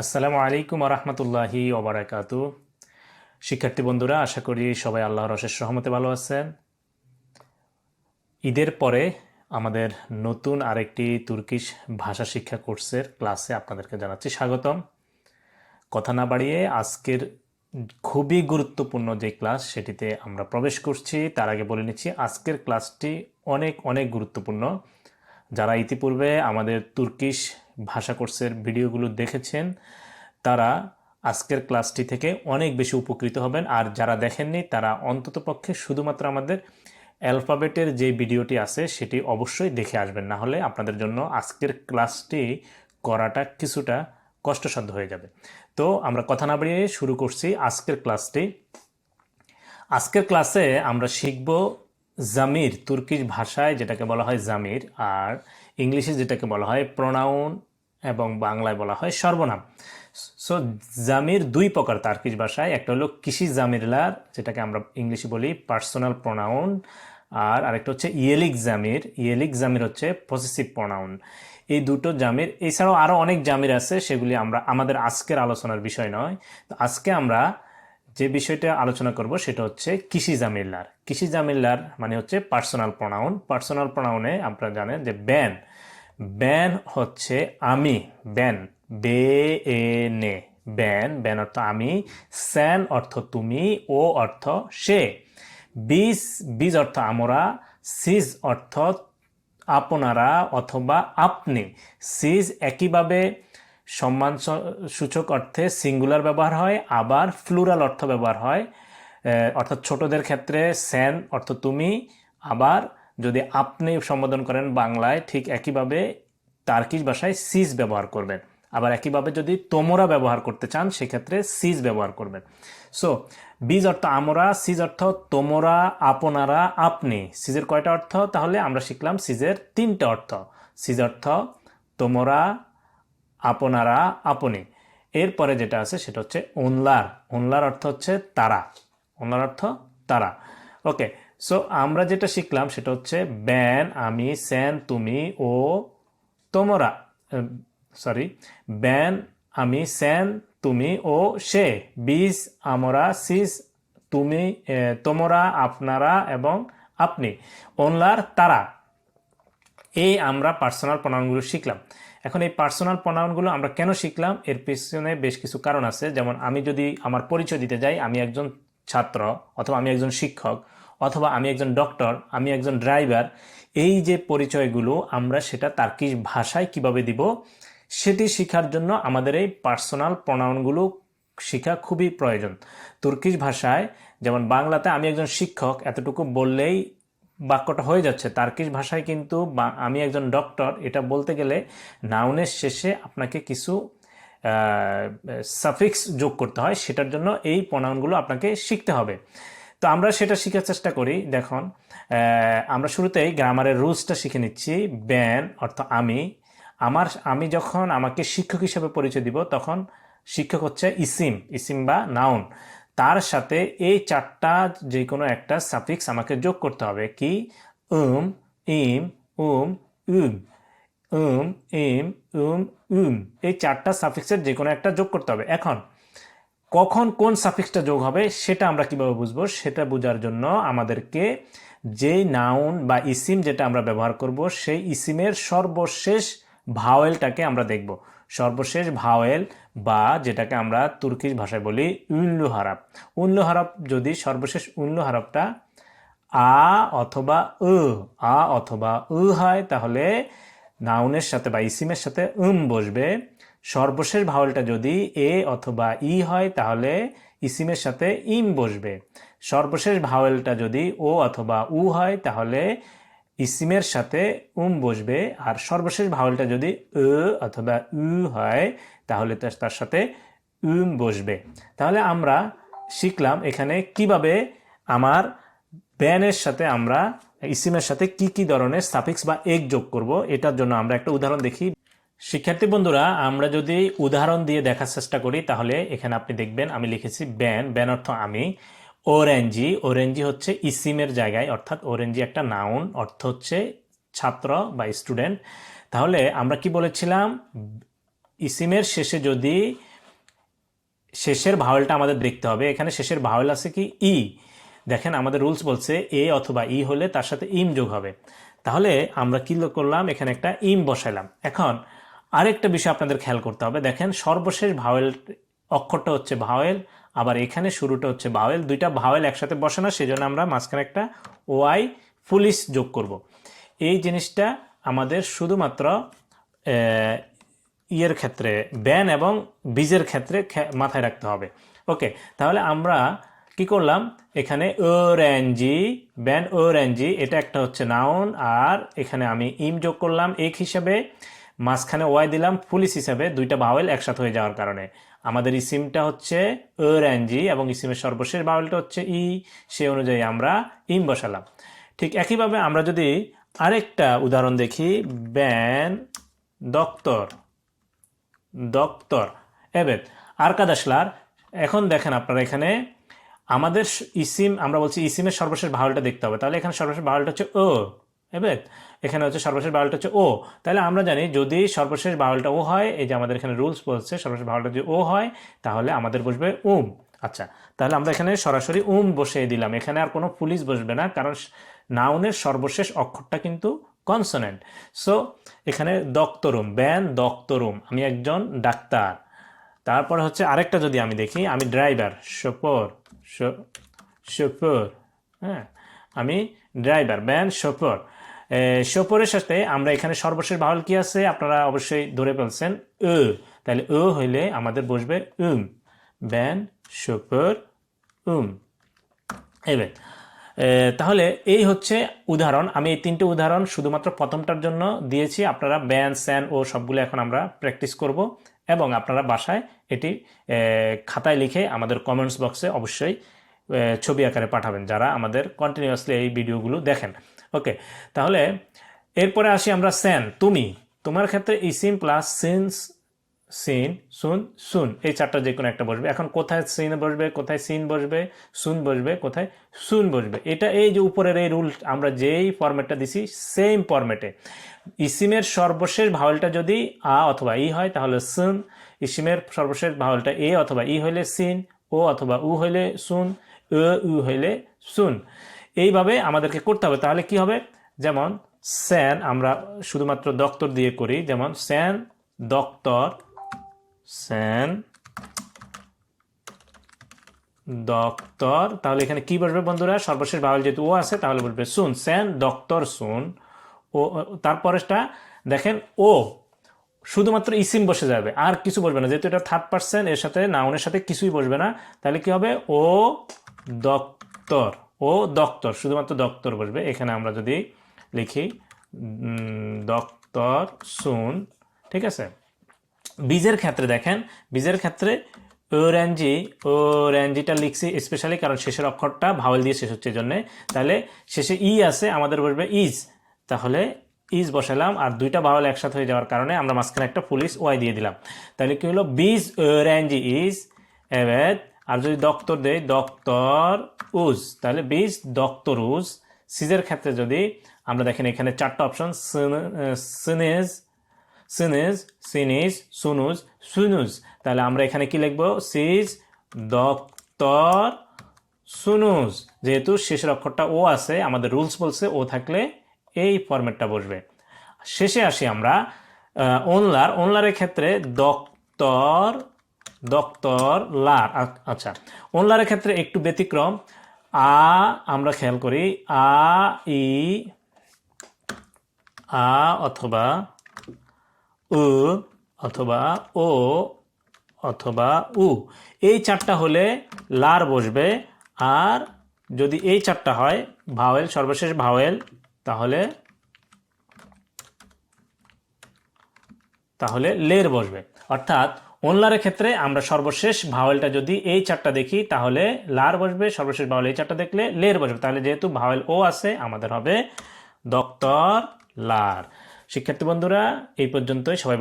আসসালামু আলাইকুম রহমতুল্লাহি ওবরাকাত। শিক্ষার্থী বন্ধুরা, আশা করি সবাই আল্লাহর অশেষ রহমতে ভালো আছেন। ঈদের পরে আমাদের নতুন আরেকটি তুর্কিশ ভাষা শিক্ষা কোর্সের ক্লাসে আপনাদেরকে জানাচ্ছি স্বাগতম। কথা না বাড়িয়ে আজকের খুবই গুরুত্বপূর্ণ যে ক্লাস, সেটিতে আমরা প্রবেশ করছি। তার আগে বলে নিচ্ছি, আজকের ক্লাসটি অনেক অনেক গুরুত্বপূর্ণ। যারা ইতিপূর্বে আমাদের তুর্কিশ ভাষা কোর্সের ভিডিওগুলো দেখেছেন, তারা আজকের ক্লাসটি থেকে অনেক বেশি উপকৃত হবেন। আর যারা দেখেননি, তারা অন্ততপক্ষে শুধুমাত্র আমাদের অ্যালফাবেটের যে ভিডিওটি আছে, সেটি অবশ্যই দেখে আসবেন। না হলে আপনাদের জন্য আজকের ক্লাসটি করাটা কিছুটা কষ্টসাধ্য হয়ে যাবে। তো আমরা কথা না বাড়িয়ে শুরু করছি আজকের ক্লাসটি। আজকের ক্লাসে আমরা শিখব জামির, তুর্কিশ ভাষায় যেটাকে বলা হয় জামির, আর ইংলিশে যেটাকে বলা হয় প্রোনাউন এবং বাংলায় বলা হয় সর্বনাম। সো জামির দুই প্রকার তার্কিশ ভাষায়, একটা হলো কৃষি জামিরলার, যেটাকে আমরা ইংলিশে বলি পার্সোনাল প্রোনাউন আর আরেকটা হচ্ছে ইয়েলিক জামির। ইয়েলিক জামির হচ্ছে পসেসিভ প্রোনাউন এই দুটো জামির, এছাড়াও আরও অনেক জামির আছে, সেগুলি আমরা, আমাদের আজকের আলোচনার বিষয় নয়। তো আজকে আমরা যে বিষয়টা আলোচনা করব সেটা হচ্ছে কৃষি জামিল্লার। কৃষি জামিল্লার মানে হচ্ছে পার্সোনাল প্রোনাউন পার্সোনাল প্রোনাউনে আপনারা জানেন যে ব্যান। ব্যান হচ্ছে আমি। ব্যান। বে এ নে ব্যান। ব্যান অর্থ আমি। স্যান অর্থ তুমি। ও অর্থ সে। বিজ বীজ অর্থ আমরা। সিজ অর্থ আপনারা অথবা আপনি। সিজ একইভাবে সম্মান সূচক অর্থে সিঙ্গুলার ব্যবহার হয়, আবার ফ্লুরাল অর্থ ব্যবহার হয়। অর্থাৎ ছোটদের ক্ষেত্রে স্যান অর্থ তুমি, আবার যদি আপনি সম্বোধন করেন বাংলায়, ঠিক একইভাবে তার্কিশ ভাষায় সিজ ব্যবহার করবেন। আবার একইভাবে যদি তোমরা ব্যবহার করতে চান, সেক্ষেত্রে সিজ ব্যবহার করবেন। সো বীজ অর্থ আমরা সিজ অর্থ তোমরা, আপনারা, আপনি। সিজের কয়টা অর্থ? তাহলে আমরা শিখলাম সিজের তিনটা অর্থ। সিজ অর্থ তোমরা আপনারা, আপনি। এরপরে যেটা আছে সেটা হচ্ছে ওনলার ওনলার অর্থ হচ্ছে তারা। ওনলার অর্থ তারা। ওকে, সো আমরা যেটা শিখলাম সেটা হচ্ছে ব্যান, আমি, স্যান, তুমি ও তোমরা। সরি, ব্যান, আমি, স্যান, তুমি ও সে। বীজ আমরা, সিস, তুমি তোমরা, আপনারা এবং আপনি। ওনলার তারা। এই আমরা পার্সোনাল প্রণামগুলো শিখলাম। এখন এই পার্সোনাল প্রণাউনগুলো আমরা কেন শিখলাম? এর পেছনে বেশ কিছু কারণ আছে। যেমন আমি যদি আমার পরিচয় দিতে যাই, আমি একজন ছাত্র অথবা আমি একজন শিক্ষক অথবা আমি একজন ডক্টর আমি একজন ড্রাইভার এই যে পরিচয়গুলো আমরা সেটা তার্কিশ ভাষায় কীভাবে দিব? সেটি শেখার জন্য আমাদের এই পার্সোনাল প্রণাউনগুলো শেখা খুবই প্রয়োজন। তুর্কিশ ভাষায়, যেমন বাংলাতে আমি একজন শিক্ষক, এতটুকু বললেই বাক্যটা হয়ে যাচ্ছে। তার্কিশ ভাষায় কিন্তু আমি একজন ডক্টর, এটা বলতে গেলে নাউনের শেষে আপনাকে কিছু সাফিক্স যোগ করতে হয়। সেটার জন্য এই প্রণাউনগুলো আপনাকে শিখতে হবে। তো আমরা সেটা শেখার চেষ্টা করি। দেখুন আমরা শুরুতেই গ্রামারের রুলসটা শিখে নিচ্ছি। ব্যান অর্থ আমি। আমার, আমি যখন আমাকে শিক্ষক হিসেবে পরিচয় দিব, তখন শিক্ষক হচ্ছে ইসিম। ইসিম বা নাউন। তার সাথে এই চারটা যে কোনো একটা সাফিক্স আমাকে যোগ করতে হবে। কি? উম, ইম, উম উম উম, ইম, উম উম, এই চারটা সাফিক্সের যে কোনো একটা যোগ করতে হবে। এখন, কখন কোন সাফিক্সটা যোগ হবে সেটা আমরা কীভাবে বুঝব? সেটা বোঝার জন্য আমাদেরকে যে নাউন বা ইসিম যেটা আমরা ব্যবহার করব, সেই ইসিমের সর্বশেষ ভাওয়েলটাকে আমরা দেখব। সর্বশেষ ভাওয়েল বা যেটাকে আমরা তুর্কিশ ভাষায় বলি উল্লু হারাপ উল্লু হারাপ যদি সর্বশেষ উল্লু হারাপটা আ অথবা উ, আ অথবা উ হয়, তাহলে নাউনের সাথে বা ইসিমের সাথে উম বসবে। সর্বশেষ ভাওয়েলটা যদি এ অথবা ই হয়, তাহলে ইসিমের সাথে ইম বসবে। সর্বশেষ ভাওয়েলটা যদি ও অথবা উ হয়, তাহলে ইসিমের সাথে উম বসবে, আর সর্বশেষ ভাওয়েলটা যদি উ অথবা উ হয়, তাহলে তার সাথে উম বসবে। তাহলে আমরা শিখলাম এখানে কীভাবে আমার ব্যানের সাথে আমরা ইসিমের সাথে কি কি ধরনের সাফিক্স বা এক যোগ করব, এটার জন্য আমরা একটা উদাহরণ দেখি। শিক্ষার্থী বন্ধুরা, আমরা যদি উদাহরণ দিয়ে দেখার চেষ্টা করি, তাহলে এখানে আপনি দেখবেন আমি লিখেছি ব্যান ব্যান অর্থ আমি। ওরেঞ্জি ওরেঞ্জি হচ্ছে ইসিমের জায়গায়, অর্থাৎ ওরেঞ্জি একটা নাউন অর্থ হচ্ছে ছাত্র বা স্টুডেন্ট তাহলে আমরা কি বলেছিলাম? ইসিমের শেষে যদি শেষের ভাওয়েলটা আমাদের দেখতে হবে, এখানে শেষের ভাওয়েল আছে কি? ই। দেখেন আমাদের রুলস বলছে এ অথবা ই হলে তার সাথে ইম যোগ হবে। তাহলে আমরা কি করলাম? এখানে একটা ইম বসাইলাম। এখন আরেকটা বিষয় আপনাদের খেয়াল করতে হবে। দেখেন সর্বশেষ ভাওয়েল অক্ষরটা হচ্ছে ভাওয়েল আবার এখানে শুরুটা হচ্ছে ভাওয়েল। দুইটা ভাওয়েল একসাথে বসে না, সেজন্য আমরা মাঝখানে একটা ওয়াই পুলিশ যোগ করব। এই জিনিসটা আমাদের শুধুমাত্র ইয়ের ক্ষেত্রে, ব্যান এবং বীজের ক্ষেত্রে মাথায় রাখতে হবে। ওকে, তাহলে আমরা কি করলাম? এখানে ওরেঞ্জি ব্যান ওরেঞ্জি এটা একটা হচ্ছে নাউন, আর এখানে আমি ইম যোগ করলাম। এক হিসাবে মাঝখানে ওয়াই দিলাম পুলিশ হিসাবে দুইটা ভাওয়েল একসাথে হয়ে যাওয়ার কারণে। আমাদের ইসিমটা হচ্ছে ওরেঞ্জি এবং ইসিমের সর্বশেষ ভাওয়েলটা হচ্ছে ই, সে অনুযায়ী আমরা ইম বসালাম। ঠিক একইভাবে আমরা যদি আরেকটা উদাহরণ দেখি, ব্যান দপ্তর দপ্তর এবার আরকাদাসলার এখন দেখেন আপনারা এখানে আমাদের ইসিম, আমরা বলছি ইসিমের সর্বশেষ ভাওয়ালটা দেখতে হবে। তাহলে এখানে সর্বশেষ ভাওয়ালটা হচ্ছে ও। এবার এখানে হচ্ছে সর্বশেষ ভাওয়ালটা হচ্ছে ও। তাহলে আমরা জানি যদি সর্বশেষ ভাওয়ালটা ও হয়, এই যে আমাদের এখানে রুলস বলছে, সর্বশেষ ভাওয়ালটা যদি ও হয়, তাহলে আমাদের বসবে উম। আচ্ছা তাহলে আমরা এখানে সরাসরি উম বসিয়ে দিলাম। এখানে আর কোনো পুলিশ বসবে না, কারণ নাউনের সর্বশেষ অক্ষরটা কিন্তু কনসোনেন্ট সো এখানে দক্তরুম ব্যান দক্তরুম আমি একজন ডাক্তার। তারপর হচ্ছে আরেকটা যদি আমি দেখি, আমি ড্রাইভার শোপর শোপর হ্যাঁ আমি ড্রাইভার ব্যান শোপর শোপরের সাথে আমরা এখানে সর্বশেষ ভাওয়াল কি আছে? আপনারা অবশ্যই ধরে ফেলছেন। ও তাহলে ও হইলে আমাদের বসবে উম। ব্যান শোপর উম। এবার তাহলে এই হচ্ছে উদাহরণ। আমি এই তিনটে উদাহরণ শুধুমাত্র প্রথমটার জন্য দিয়েছি। আপনারা ব্যান, স্যান, ও সবগুলো এখন আমরা প্র্যাকটিস করব এবং আপনারা বাসায় এটি খাতায় লিখে আমাদের কমেন্টস বক্সে অবশ্যই ছবি আকারে পাঠাবেন যারা আমাদের কন্টিনিউয়াসলি এই ভিডিওগুলো দেখেন। ওকে তাহলে এরপরে আসি আমরা স্যান তুমি। তোমার ক্ষেত্রে ইসিম প্লাস সিন্স সিন সুন সুন এই চারটা যে কোনো একটা বসবে। এখন কোথায় সিন বসবে, কোথায় সিন বসবে সুন বসবে, কোথায় সুন বসবে? এটা এই যে উপরের এই রুল আমরা যেই ফরম্যাটটা দিছি সেম ফরম্যাটে ইসিমের সর্বশেষ ভাওয়ালটা যদি আ অথবা ই হয়, তাহলে সুন ইসিমের সর্বশেষ ভাওয়ালটা এ অথবা ই হইলে সিন ও অথবা উ হইলে সুন উ হইলে সুন এইভাবে আমাদেরকে করতে হবে। তাহলে কি হবে? যেমন স্যান আমরা শুধুমাত্র দপ্তর দিয়ে করি। যেমন স্যান দপ্তর স্যান দপ্তর। তাহলে এখানে কি বসবে বন্ধুরা? সর্বশেষ ভাওয়াল যেহেতু ও আছে, তাহলে বলবে শুন স্যান দপ্তর শুন ও তারপরেটা দেখেন, ও শুধুমাত্র ইসিম বসে যাবে। আর কিছু বসবে না। যেহেতু এটা থার্ড পার্সন এর সাথে নাউনের সাথে কিছুই বসবে না, তাহলে কি হবে? ও দক্তর ও দক্তর শুধুমাত্র দক্তর বসবে। এখানে আমরা যদি লিখি উম, দক্তর শুন ঠিক আছে? বীজের ক্ষেত্রে দেখেন বীজের ক্ষেত্রে ওরেঞ্জি ওরেঞ্জিটা লিখছি স্পেশালি কারণ শেষের অক্ষরটা ভাওয়েল দিয়ে শেষ হচ্ছে জন্য তাহলে শেষে ই আছে আমাদের বসবে ইজ তাহলে ইজ বসালাম আর দুইটা ভাওয়েল একসাথে হয়ে যাওয়ার কারণে আমরা মাঝখানে একটা পুলিশ ওয়াই দিয়ে দিলাম। তাহলে কি হলো? বীজ ওরেঞ্জি ইজ এবার আর যদি দক্তর দেয় দক্তর উজ তাহলে বীজ দক্তর উজ সিজের ক্ষেত্রে যদি আমরা দেখেন এখানে চারটা অপশন সিনেজ, সিনিজ সিনিজ, সুনুজ সুনুজ। তাহলে আমরা এখানে কি লিখব? সিজ, দক্তর, সুনুজ। যেহেতু শেষের অক্ষরটা ও আছে, আমাদের রুলস বলছে ও থাকলে এই ফরম্যাটটা বসবে। শেষে আসি আমরা ওনলার। ওনলারের ক্ষেত্রে দক্তর দক্তর লার আচ্ছা। ওনলারের ক্ষেত্রে একটু ব্যতিক্রম। আ, আমরা খেয়াল করি, আ, ই, আ অথবা উ অথবা ও অথবা উ। এই চারটা হলে লার বসবে, আর যদি এই চারটা হয়, ভাওয়েল, সর্বশেষ ভাওয়েল, তাহলে তাহলে লের বসবে। অর্থাৎ ওনলারের ক্ষেত্রে আমরা সর্বশেষ ভাওয়েলটা যদি এই চারটা দেখি, তাহলে লার বসবে, সর্বশেষ ভাওয়েল এই চারটা দেখলে লের বসবে। তাহলে যেহেতু ভাওয়েল ও আছে, আমাদের হবে দক্তর লার। শিক্ষার্থী বন্ধুরা, এই পর্যন্তই, সবাই